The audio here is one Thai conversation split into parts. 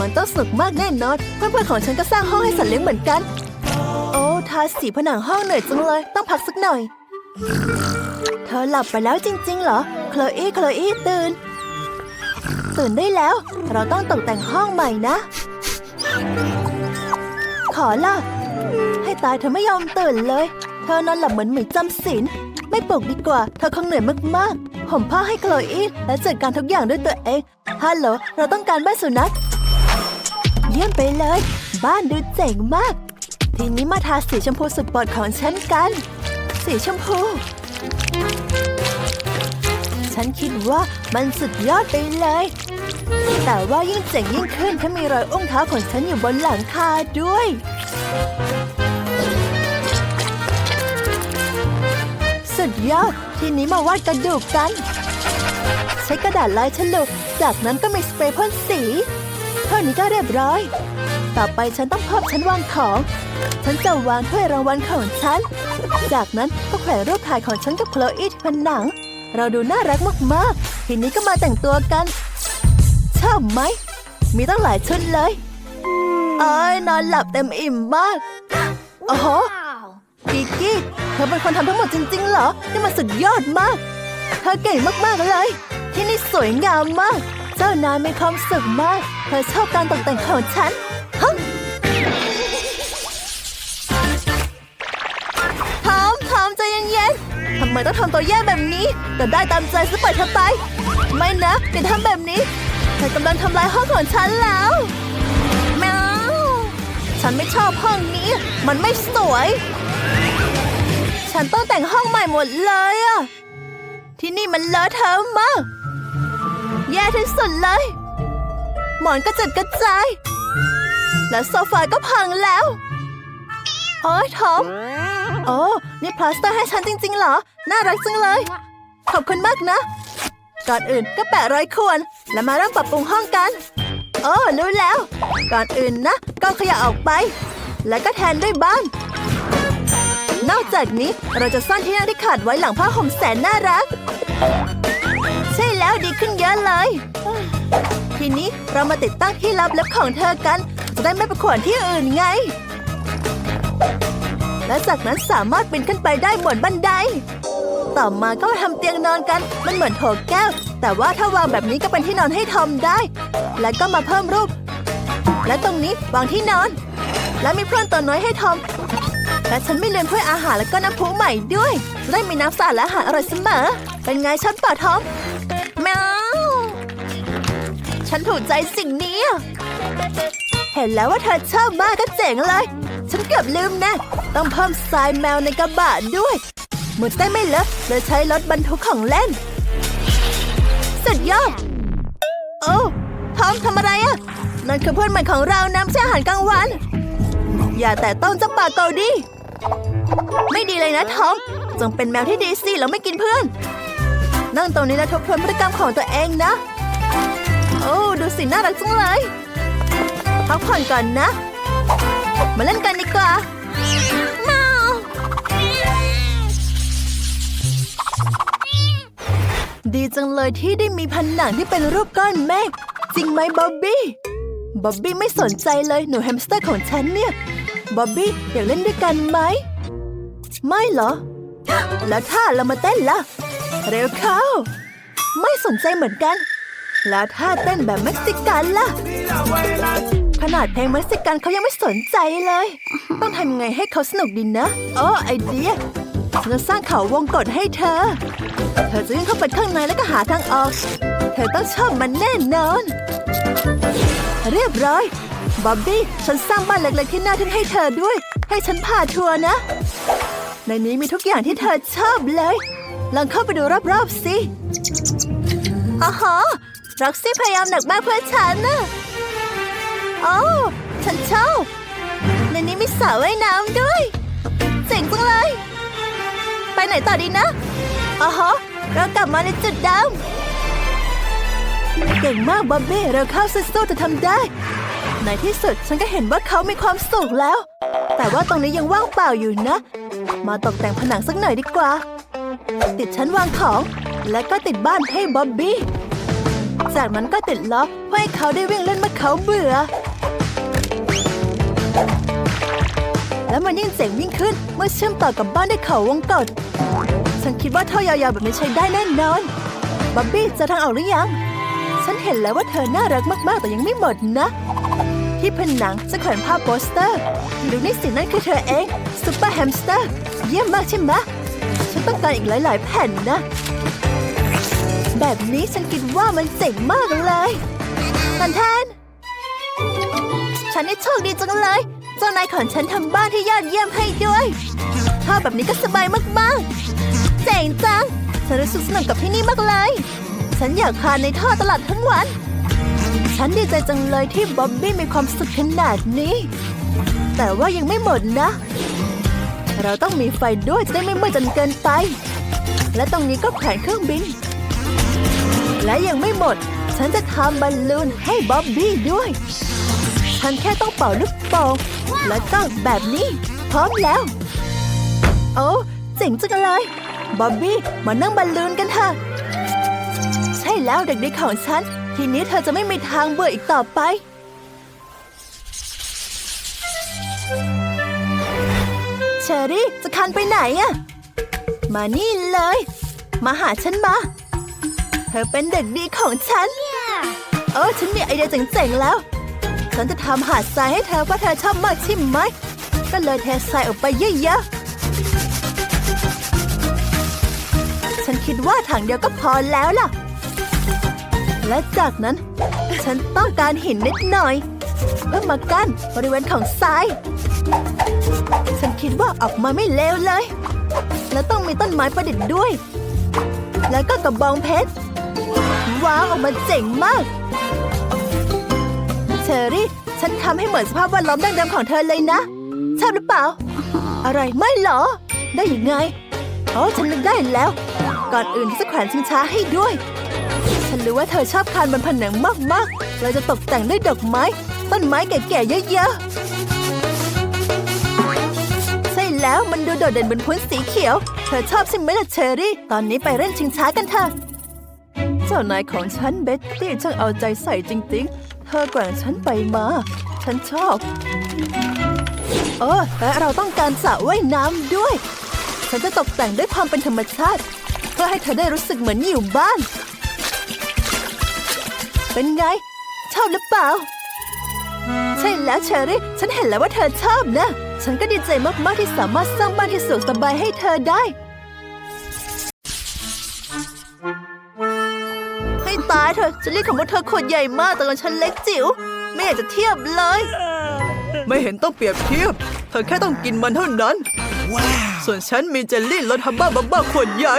มันต้องสนุกมากแน่นอน เพื่อนๆของฉันก็สร้างห้องให้สัตว์เลี้ยงเหมือนกัน โอ้ทาสีผนังห้องเหนื่อยจังเลย ต้องพักสักหน่อย เธอหลับไปแล้วจริง ๆ เหรอ โคลอี้โคลอี้ตื่น ตื่นได้แล้ว เราต้องตกแต่งห้องใหม่นะ ขอล่ะ ให้ตายเธอไม่ยอมตื่นเลย เธอนอนหลับเหมือนหมีจำศีลไม่ปลุกดีกว่า เธอคงเหนื่อยมากๆ ผมผ้าให้โคลอี้และจัดการทุกอย่างด้วยตัวเอง ฮัลโหล เราต้องการบ้านสุนัข เยี่ยมไปเลย บ้านดูเจ๋งมาก ทีนี้มาทาสีชมพูสุดโปรดของฉันกัน สีชมพู ฉันคิดว่ามันสุดยอดไปเลย แต่ว่ายิ่งเจ๋งยิ่งขึ้นถ้ามีรอยอุ้งเท้าของฉันอยู่บนหลังคาด้วยสุดยอดทีนี้มาวาดกระดูกกัน ใช้กระดาษลายฉลุจากนั้นก็มีสเปรย์พ่นสี ท่านี้ก็เรียบร้อย ต่อไปฉันต้องเพิ่มชั้นวางของ ฉันจะวางถ้วยรางวัลของฉัน จากนั้นก็แขวนรูปถ่ายของฉันกับโคลอีที่ผนัง เราดูน่ารักมากๆ ทีนี้ก็มาแต่งตัวกัน ชอบไหม มีตั้งหลายชุดเลยเอ้ยนอนหลับเต็มอิ่มมากโอ้โหกิกกี้เธอเป็นคนทำทั้งหมดจริงๆเหรอ นี่มันสุดยอดมาก เธอเก่งมากๆเลย ที่นี่สวยงามมาก เจ้านายมีความสุขมาก เธอชอบการตกแต่งของฉันฮะทอมทอมใจเย็นๆทำไมต้องทำตัวแย่แบบนี้ แต่ได้ตามใจซะปล่อยเธอไป ไม่นะอย่าทำแบบนี้เธอกำลังทำลายห้องของฉันแล้วแมวฉันไม่ชอบห้องนี้ มันไม่สวย ฉันต้องแต่งห้องใหม่หมดเลยอะที่นี่มันเลอะเทอะมาก แย่ที่สุดเลย หมอนก็จัดกระจาย และโซฟาก็พังแล้วโอ้ยทอมโอ้นี่พลาสเตอร์ให้ฉันจริง ๆ เหรอ น่ารักจังเลย ขอบคุณมากนะ ก่อนอื่นก็แปะรอยควรแล้วมาเริ่มปรับปรุงห้องกัน โอ้รู้แล้ว ก่อนอื่นนะ ก็ขยะออกไป แล้วก็แทนด้วยบ้าน นอกจากนี้เราจะซ่อนที่นั่งที่ขาดไว้หลังผ้าห่มแสนน่ารัก ใช่แล้วดีขึ้นเยอะเลย ทีนี้เรามาติดตั้งที่รับเล็บของเธอกัน จะได้ไม่ไปขวนที่อื่นไง และจากนั้นสามารถปีนขึ้นไปได้บนบันได ต่อมาก็มาทำเตียงนอนกัน มันเหมือนโถแก้ว แต่ว่าถ้าวางแบบนี้ก็เป็นที่นอนให้ทอมได้ แล้วก็มาเพิ่มรูป และตรงนี้วางที่นอน และมีเพื่อนตัวน้อยให้ทอมและฉันไม่ลืมถ้วยอาหารและก็น้ำพุใหม่ด้วย ได้มีน้ำสะอาดและอาหารอร่อยเสมอ เป็นไงฉันเป่าทอม ฉันถูกใจสิ่งนี้ เห็นแล้วว่าเธอชอบมากก็เจ๋งเลย ฉันเกือบลืมนะ ต้องเพิ่มทรายแมวในกระบะด้วยมือได้ไม่เลอะเลยใช้รถบรรทุกของเล่น สุดยอด โอ้ทอมทำอะไรอะนั่นคือเพื่อนใหม่ของเรานะไม่ใช่อาหารกลางวัน อย่าแต่ต้องจ้าปากเกาดีไม่ดีเลยนะทอม จงเป็นแมวที่ดีสิแล้วไม่กินเพื่อน นั่งตรงนี้แล้วทบทวนพฤติกรรมของตัวเองนะ ดูสิน่ารักจังเลย พักผ่อนก่อนนะ มาเล่นกันดีกว่ามาดีจังเลยที่ได้มีผนังที่เป็นรูปก้อนเมฆจริงไหมบ๊อบบี้บ๊อบบี้ไม่สนใจเลยหนูแฮมสเตอร์ของฉันเนี่ยบ๊อบบี้อยากเล่นด้วยกันไหม ไม่เหรอ แล้วถ้าเรามาเต้นล่ะ เร็วเข้า ไม่สนใจเหมือนกัน แล้วถ้าเต้นแบบเม็กซิกันล่ะ ขนาดเพลงเม็กซิกันเขายังไม่สนใจเลย ต้องทำยังไงให้เขาสนุกดีนะ โอ้ไอเดียฉันจะสร้างเขาวงกฏให้เธอ เธอจะวิ่งเข้าไปข้างในแล้วก็หาทางออก เธอต้องชอบมันแน่นอน เรียบร้อยบ๊อบบี้ฉันสร้างบ้านเล็กๆที่น่าทึ่งให้เธอด้วย ให้ฉันพาทัวร์นะ ในนี้มีทุกอย่างที่เธอชอบเลย ลองเข้าไปดูรอบๆสิอ๋อฮะ ร็อกซี่พยายามหนักมากเพื่อฉันนะโอ้ฉันชอบในนี้มีสระว่ายน้ำด้วย เจ๋งจังเลย ไปไหนต่อดีนะอ๋อฮะเรากลับมาในจุดเดิมเก่งมากบ๊อบบี้เราเข้าสู้ๆจะทำได้ ในที่สุดฉันก็เห็นว่าเขามีความสุขแล้ว แต่ว่าตรงนี้ยังว่างเปล่าอยู่นะ มาตกแต่งผนังสักหน่อยดีกว่า ติดชั้นวางของ และก็ติดบ้านให้บ๊อบบี้ จากนั้นก็ติดล็อกเพื่อให้เขาได้วิ่งเล่นเมื่อเขาเบื่อ แล้วมันยิ่งเจ๋งยิ่งขึ้นเมื่อเชื่อมต่อกับบ้านด้วยเขาวงกตฉันคิดว่าท่อยาวๆแบบนี้ใช้ได้แน่นอนบ๊อบบี้จะทางออกหรือยัง ฉันเห็นแล้วว่าเธอน่ารักมากๆ แต่ยังไม่หมดนะ ที่ผนังจะแขวนภาพโปสเตอร์ดูนี่สินั่นคือเธอเองซุปเปอร์แฮมสเตอร์ เยี่ยมมากใช่ไหมฉันต้องการอีกหลายๆแผ่นนะ แบบนี้ฉันคิดว่ามันเจ๋งมากเลยทันแทน ฉันนี่โชคดีจังเลย เจ้านายของฉันทำบ้านที่ยอดเยี่ยมให้ด้วยท่าแบบนี้ก็สบายมากๆ เจ๋งจัง ฉันรู้สึกสนุกกับที่นี่มากเลย ฉันอยากคานในท่อตลาดทั้งวัน ฉันดีใจจังเลยที่บ๊อบบี้มีความสุขขนาดนี้ แต่ว่ายังไม่หมดนะ เราต้องมีไฟด้วยจะได้ไม่มืดจนเกินไป และตรงนี้ก็แขวนเครื่องบิน และยังไม่หมด ฉันจะทำบอลลูนให้บ๊อบบี้ด้วย ฉันแค่ต้องเป่าลูกโป่งแล้วก็แบบนี้ พร้อมแล้ว โอ้เจ๋งจังเลยบ๊อบบี้มานั่งบอลลูนกันเถอะใช่แล้วเด็กๆของฉัน ทีนี้เธอจะไม่มีทางเบื่ออีกต่อไปเชอรี่จะคันไปไหนอะมานี่เลย มาหาฉันมา เธอเป็นเด็กดีของฉันเออฉันมีไอเดียเจ๋งๆแล้ว ฉันจะทำหาดทรายให้เธอเพราะเธอชอบมากใช่ไหม ก็เลยเททรายออกไปเยอะๆ ฉันคิดว่าถังเดียวก็พอแล้วล่ะ และจากนั้น ฉันต้องการหินนิดหน่อยเพื่อมากั้นบริเวณของทราย ฉันคิดว่าออกมาไม่เลวเลย และต้องมีต้นไม้ประดิษฐ์ด้วย แล้วก็กระบองเพชร ว้าวออกมาเจ๋งมาก เชอรี่ ฉันทำให้เหมือนสภาพแวดล้อมดั้งเดิมของเธอเลยนะ ชอบหรือเปล่า อะไรไม่หรอ ได้ยังไงอ๋อฉันนึกได้แล้ว ก่อนอื่นจะแขวนชิงช้าให้ด้วย ฉันรู้ว่าเธอชอบคานบนผนังมากๆ เราจะตกแต่งด้วยดอกไม้ ต้นไม้แก่ๆเยอะๆ ใช่แล้วมันดูโดดเด่นบนพื้นสีเขียว เธอชอบใช่ไหมล่ะเชอรี่ ตอนนี้ไปเล่นชิงช้ากันเถอะ จ้านายของฉันเบ็ตตี้ช่างเอาใจใส่จริงๆ เธอแกว่งฉันไปมา ฉันชอบ เออและเราต้องการสระว่ายน้ำด้วย ฉันจะตกแต่งด้วยความเป็นธรรมชาติ เพื่อให้เธอได้รู้สึกเหมือนอยู่บ้าน เป็นไง ชอบหรือเปล่า ใช่แล้วเชอรี่ ฉันเห็นแล้วว่าเธอชอบนะ ฉันก็ดีใจมากๆที่สามารถสร้างบ้านที่สะดวกสบายให้เธอได้ ตายเถอะฉันเรียกของพวกเธอขวดใหญ่มากแต่ของฉันเล็กจิ๋วไม่อยากจะเทียบเลย ไม่เห็นต้องเปรียบเทียบ เธอแค่ต้องกินมันเท่านั้น ส่วนฉันมีเจลลี่รสฮับบ้าบับบ้าขวดใหญ่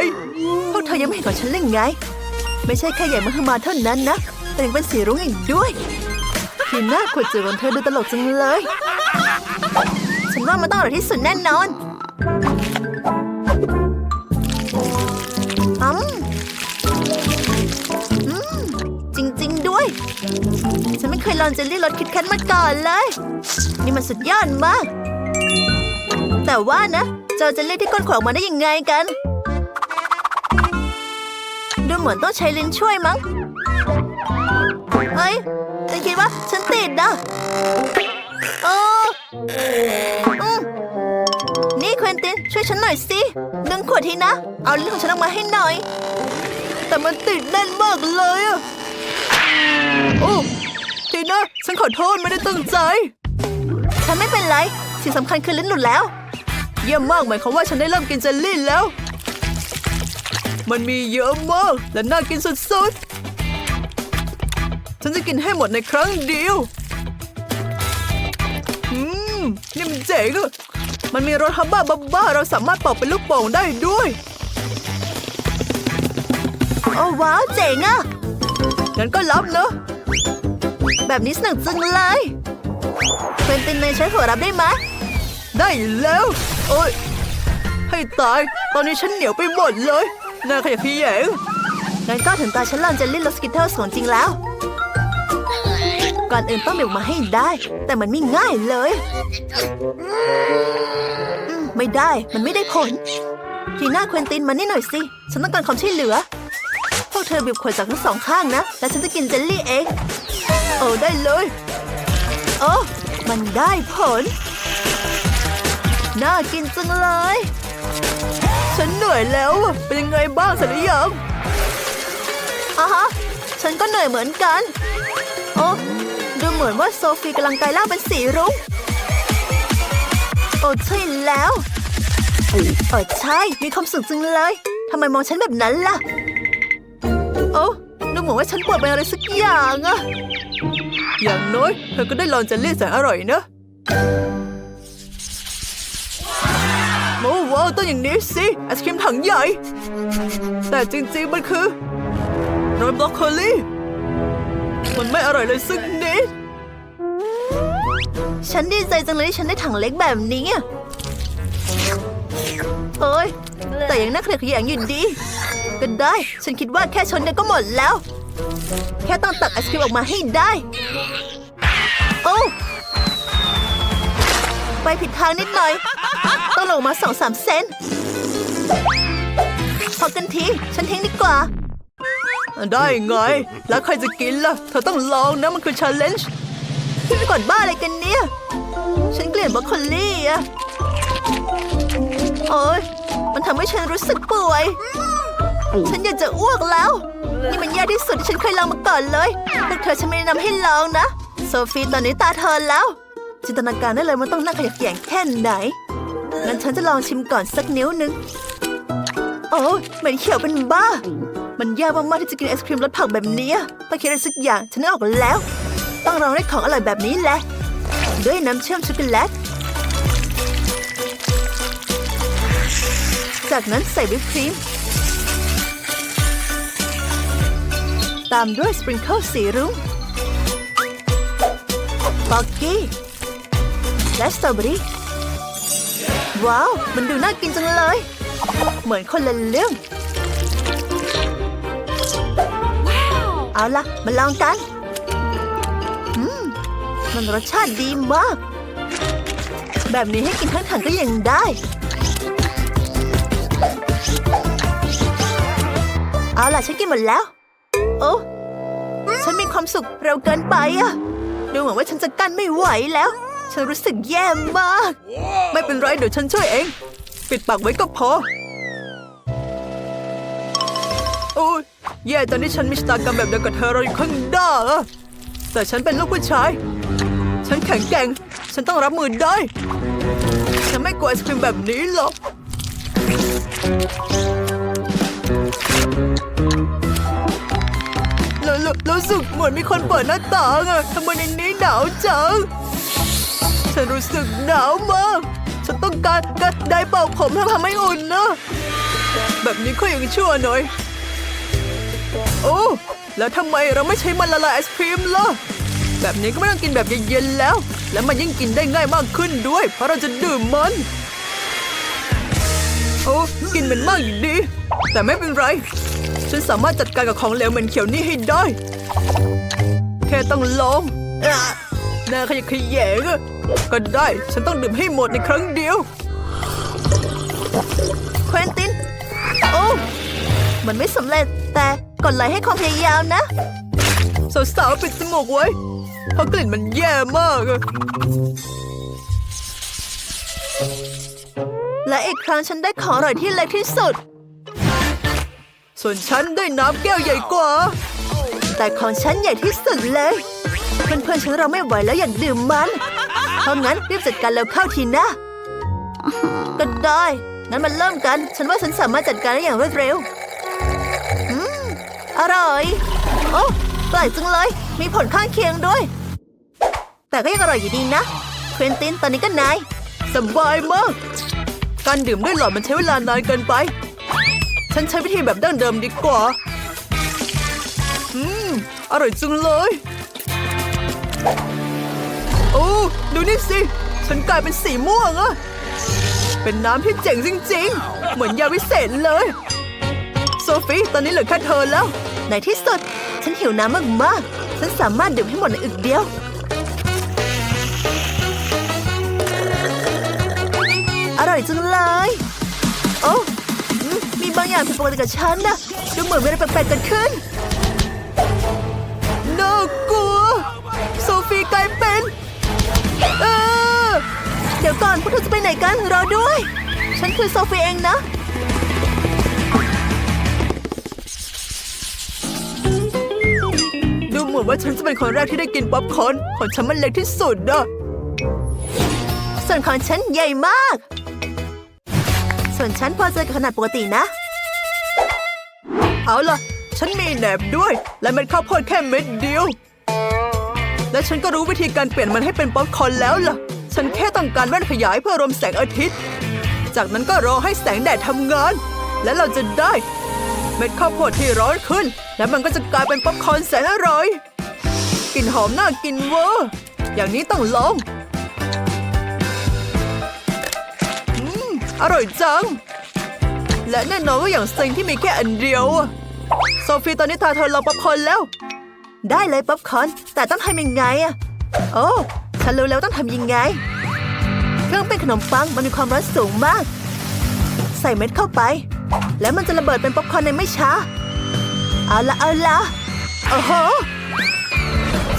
พวกเธอยังไม่เห็นของฉันเลยไง ไม่ใช่แค่ใหญ่มหึมาเท่านั้นนะแต่ยังเป็นสีรุ้งอีกด้วยทีหน้าขวดจืดของเธอดูตลกจังเลย ฉันว่ามันต้องอร่อยที่สุดแน่นอนอืม ฉันไม่เคยลองเจลลี่รสคิดแคทมาก่อนเลย นี่มันสุดยอดมาก แต่ว่านะเจ้าเจลลี่ที่ก้นขวางมาได้ยังไงกัน ดูเหมือนต้องใช้ลิ้นช่วยมั้งเฮ้ยฉันคิดว่าฉันติดนะเอออืมนี่เควินตินช่วยฉันหน่อยสิดึงขวดทีนะ เอาลิ้นของฉันออกมาให้หน่อย แต่มันติดแน่นมากเลยอะ โอ้ทีนะฉันขอโทษไม่ได้ตั้งใจ ฉันไม่เป็นไร สิ่งสำคัญคือลิ้นหลุดแล้ว เยี่ยมมากหมายความว่าฉันได้เริ่มกินเจลลี่แล้ว มันมีเยอะมากและน่ากินสุดๆ ฉันจะกินให้หมดในครั้งเดียว อืม นี่มันเจ๋งอะมันมีรสฮับบ้าบับบ้า เราสามารถเป่าเป็นลูกโป่งได้ด้วย โอ้ว้าวเจ๋งอะ งั้นก็รับเนอะแบบนี้สนุกจังเลยเควินตินเนยใช้หัวรับได้ไหมได้แล้ว โอ้ยให้ตาย ตอนนี้ฉันเหนียวไปหมดเลยน่าขยะพี่แยงงั้นก็ถึงตาฉันลองเลลี่รสกิทเทิลของจริงแล้ว ก่อนอื่นต้องบีบมาให้ได้ แต่มันไม่ง่ายเลย ไม่ได้ มันไม่ได้ผลทีหน้าเควินตินมานี่หน่อยสิ ฉันต้องการความช่วยเหลือ ธอบีบขวดจากทั้งสองข้างนะ แล้วฉันจะกินเจลลี่เอง โอ้ได้เลยโอ้มันได้ผล น่ากินจังเลย ฉันเหนื่อยแล้ว เป็นยังไงบ้างสร็จหรือยังอะฮะ ฉันก็เหนื่อยเหมือนกัน โอ้ดูเหมือนว่าโซฟีกำลังกลายร่างเป็นสีรุ้ง โอ้ใช่แล้วเออใช่ มีความสุขจังเลยทำไมมองฉันแบบนั้นล่ะ เหมือนว่าฉันปวดเป็นอะไรสักอย่างอะอย่างน้อยเธอก็ได้ลองเจลลี่ยแสนอร่อยนะโอ้ว้าวต้องอย่างนี้สิไอศครีมถังใหญ่ แต่จริงๆมันคือโรยบล็อกโคลี่มันไม่อร่อยเลยสักนิดฉันดีใจจังเลยที่ฉันได้ถังเล็กแบบนี้อะเอ้ยแต่ยังน่าเครียดขยงอยู่ดี ก็ได้ ฉันคิดว่าแค่ชนกันก็หมดแล้ว แค่ต้องตักไอศครีมออกมาให้ได้ โอ้ไปผิดทางนิดหน่อย ต้องลงมาสองสามเซนพอกันที ฉันทิ้งดีกว่า ได้ไง แล้วใครจะกินล่ะ เธอต้องลองนะมันคือชาเลนจ์พี่ก่อนบ้าอะไรกันเนี่ย ฉันเกลียดบรอกโคลี่อะโอ้ยมันทำให้ฉันรู้สึกป่วย ฉันอยากจะอ้วกแล้ว นี่มันแย่ที่สุดที่ฉันเคยลองมาก่อนเลยพวกเธอฉันไม่แนะนำให้ลองนะ โซฟีตอนนี้ตาเธอแล้ว จินตนาการได้เลยมันต้องน่าขยะแยงแค่ไหนงั้นฉันจะลองชิมก่อนสักนิ้วหนึ่งโอ้ยเหม็นเขียวเป็นบ้า มันยากมากๆที่จะกินไอศครีมรสผักแบบนี้ต้องคิดอะไรสักอย่างฉันนึกออกแล้ว ต้องลองได้ของอร่อยแบบนี้แหละ ด้วยน้ำเชื่อมช็อกโกแลตจากนั้นใส่วิปครีม ตามด้วยสปริงเกิลสีรุ้งป๊อกกี้และสตรอเบอรี่ว้าว มันดูน่ากินจังเลย เหมือนคนละเรื่องเอาล่ะมาลองกัน อืม มันรสชาติดีมาก แบบนี้ให้กินทั้งถังก็ยังได้ เอาล่ะฉันกินหมดแล้ว โอ้ฉันมีความสุขเร็วเกินไปอะดูเหมือนว่าฉันจะกั้นไม่ไหวแล้ว ฉันรู้สึกแย่มาก ไม่เป็นไรเดี๋ยวฉันช่วยเอง ปิดปากไว้ก็พอโอ้ยแย่ตอนที่ฉันมีชะตากรรมแบบเดียวกับเธอเราอยู่ข้างหน้าอะแต่ฉันเป็นลูกผู้ชาย ฉันแข็งแกร่ง ฉันต้องรับมือได้ ฉันไม่กลัวไอศครีมแบบนี้หรอก รู้สึกเหมือนมีคนเปิดหน้าต่างอะทำไมในนี้หนาวจัง ฉันรู้สึกหนาวมาก ฉันต้องการกระไดเป่าผมเพื่อทำให้อุ่นนะ แบบนี้ก็ยังชั่วหน่อย โอ้ แล้วทำไมเราไม่ใช้มันละลายไอศครีมล่ะ แบบนี้ก็ไม่ต้องกินแบบเย็นๆแล้ว และมันยิ่งกินได้ง่ายมากขึ้นด้วย เพราะเราจะดื่มมัน โอ้กินเหม็นมากอยู่ดี แต่ไม่เป็นไรฉันสามารถจัดการกับของเหลวเหม็นเขียวนี่ให้ได้ แค่ต้องลองอะน่าขยะแขยงอะก็ได้ ฉันต้องดื่มให้หมดในครั้งเดียวเควินติน โอ้มันไม่สำเร็จแต่กดไลค์ให้ความพยายามนะ สาวๆปิดจมูกไว้ เพราะกลิ่นมันแย่มากอะและอีกครั้งฉันได้ของอร่อยที่เล็กที่สุด ส่วนฉันได้น้ำแก้วใหญ่กว่า แต่ของฉันใหญ่ที่สุดเลย เพื่อนๆฉันเราไม่ไหวแล้วอยากดื่มมัน เพราะงั้นรีบจัดการแล้วเข้าทีนะ ก็ได้ งั้นมันเริ่มกัน ฉันว่าฉันสามารถจัดการได้อย่างรวดเร็ว อืม อร่อย โอ้ปลกจังเลย มีผลข้างเคียงด้วย แต่ก็ยังอร่อยอยู่ดีนะ เควินตินตอนนี้ก็นาย สบายมาก การดื่มด้วยหลอดมันใช้เวลานานเกินไป ฉันใช้วิธีแบบดั้งเดิมดีกว่า อร่อยจังเลย โอ้ดูนี่สิ ฉันกลายเป็นสีม่วงอะเป็นน้ำที่เจ๋งจริง ๆ เหมือนยาวิเศษเลย โซฟีตอนนี้เหลือแค่เธอแล้ว ในที่สุด ฉันหิวน้ำมากๆ ฉันสามารถดื่มให้หมดในอึกเดียวอร่อยจังเลย โอ้ มีบางอย่างผิดปกติกับฉันนะ ดูเหมือนมีอะไรแปลกๆเกิดขึ้น ก่อนพวกเธอจะไปไหนกันรอด้วย ฉันคือโซฟีเองนะ ดูเหมือนว่าฉันจะเป็นคนแรกที่ได้กินป๊อปคอร์นของฉันมันเล็กที่สุดอะส่วนของฉันใหญ่มาก ส่วนฉันพอใจกับขนาดปกตินะ เอาล่ะ ฉันมีแหนบด้วย และเม็ดข้าวโพดแค่เม็ดเดียว และฉันก็รู้วิธีการเปลี่ยนมันให้เป็นป๊อปคอร์นแล้วล่ะ ฉันแค่ต้องการแว่นขยายเพื่อรวมแสงอาทิตย์ จากนั้นก็รอให้แสงแดดทำงาน และเราจะได้ เม็ดข้าวโพดที่ร้อนขึ้น และมันก็จะกลายเป็นป๊อปคอร์นแสนอร่อยกลิ่นหอมน่ากินเวอร์อย่างนี้ต้องลองอืมอร่อยจัง และแน่นอนว่าอย่างเซ็งที่มีแค่อันเดียวโซฟีตอนนี้ทาเธอลองป๊อปคอร์นแล้ว ได้เลยป๊อปคอร์นแต่ต้องทำยังไงอะโอ้ ฉันรู้แล้วต้องทำยังไง เครื่องเป็นขนมปังมันมีความร้อนสูงมาก ใส่เม็ดเข้าไป แล้วมันจะระเบิดเป็นป๊อปคอร์นในไม่ช้า เอาละเอาละโอ้โห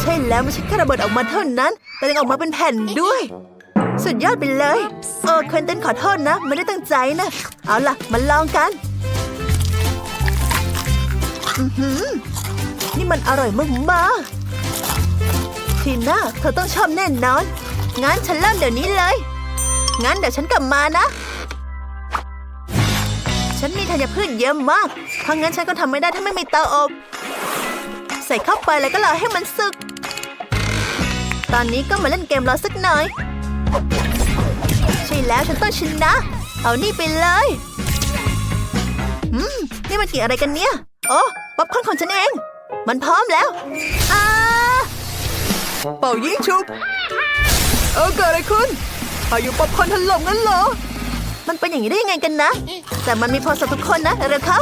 ใช่แล้วไม่ใช่แค่ระเบิดออกมาเท่านั้น แต่ยังออกมาเป็นแผ่นด้วย สุดยอดไปเลยเออเควินตันขอโทษนะ ไม่ได้ตั้งใจนะ เอาล่ะมาลองกันอือหือนี่มันอร่อยมากๆ ทีน่าเธอต้องชอบแน่นอน งั้นฉันเริ่มเดี๋ยวนี้เลย งั้นเดี๋ยวฉันกลับมานะ ฉันมีธัญพืชเยอะมาก เพราะงั้นฉันก็ทำไม่ได้ถ้าไม่มีเตาอบ ใส่เข้าไปแล้วก็รอให้มันสุกตอนนี้ก็มาเล่นเกมรอสักหน่อย ใช่แล้วฉันต้องชนะ เอานี่ไปเลย อืม นี่มันเกี่ยอะไรกันเนี่ย โอ้ป๊อปคอนของฉันเอง มันพร้อมแล้วอ่า เป่ายิงชุบ เออเกิดอะไรขึ้นพายุป๊อปคอนถล่มงั้นเหรอ มันเป็นอย่างนี้ได้ยังไงกันนะ แต่มันมีพอสำหรับทุกคนนะ เร็วเข้า